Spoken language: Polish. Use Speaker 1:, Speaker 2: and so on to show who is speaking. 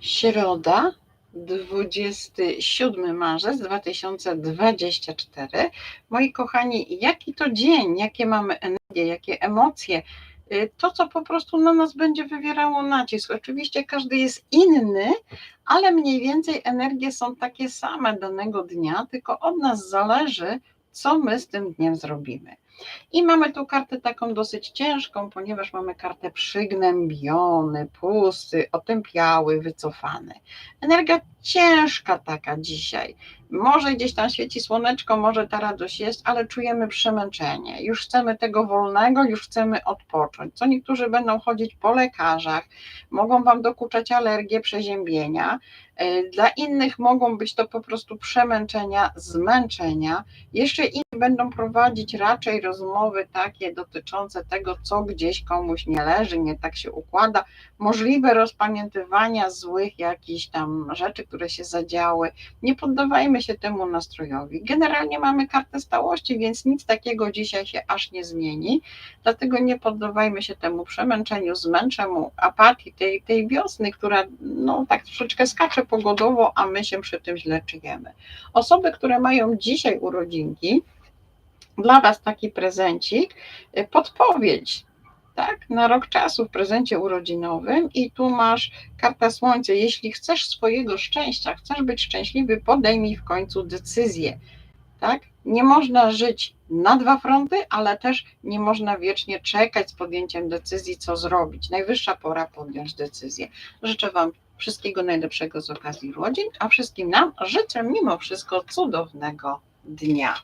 Speaker 1: Środa, 27 marzec 2024. Moi kochani, jaki to dzień, jakie mamy energie, jakie emocje, y, to co po prostu na nas będzie wywierało nacisk. Oczywiście każdy jest inny, ale mniej więcej energie są takie same danego dnia, tylko od nas zależy, co my z tym dniem zrobimy. I mamy tu kartę taką dosyć ciężką, ponieważ mamy kartę przygnębiony, pusty, otępiały, wycofany. Energia ciężka taka dzisiaj. Może gdzieś tam świeci słoneczko, może ta radość jest, ale czujemy przemęczenie. Już chcemy tego wolnego, już chcemy odpocząć. Co niektórzy będą chodzić po lekarzach, mogą Wam dokuczać alergie, przeziębienia. E, Dla innych mogą być to po prostu przemęczenia, zmęczenia. Jeszcze inni będą prowadzić raczej rozmowy takie dotyczące tego, co gdzieś komuś nie leży, nie tak się układa, możliwe rozpamiętywania złych jakichś tam rzeczy, które się zadziały. Nie poddawajmy się temu nastrojowi. Generalnie mamy kartę stałości, więc nic takiego dzisiaj się aż nie zmieni. Dlatego nie poddawajmy się temu przemęczeniu, zmęczeniu, apatii tej, tej wiosny, która no, tak troszeczkę skacze pogodowo, a my się przy tym źle czujemy. Osoby, które mają dzisiaj urodzinki, dla Was taki prezencik, podpowiedź, tak, na rok czasu w prezencie urodzinowym i tu masz karta słońce. Jeśli chcesz swojego szczęścia, chcesz być szczęśliwy, podejmij w końcu decyzję, tak? Nie można żyć na dwa fronty, ale też nie można wiecznie czekać z podjęciem decyzji, co zrobić. Najwyższa pora podjąć decyzję. Życzę Wam wszystkiego najlepszego z okazji urodzin, a wszystkim nam życzę mimo wszystko cudownego dnia.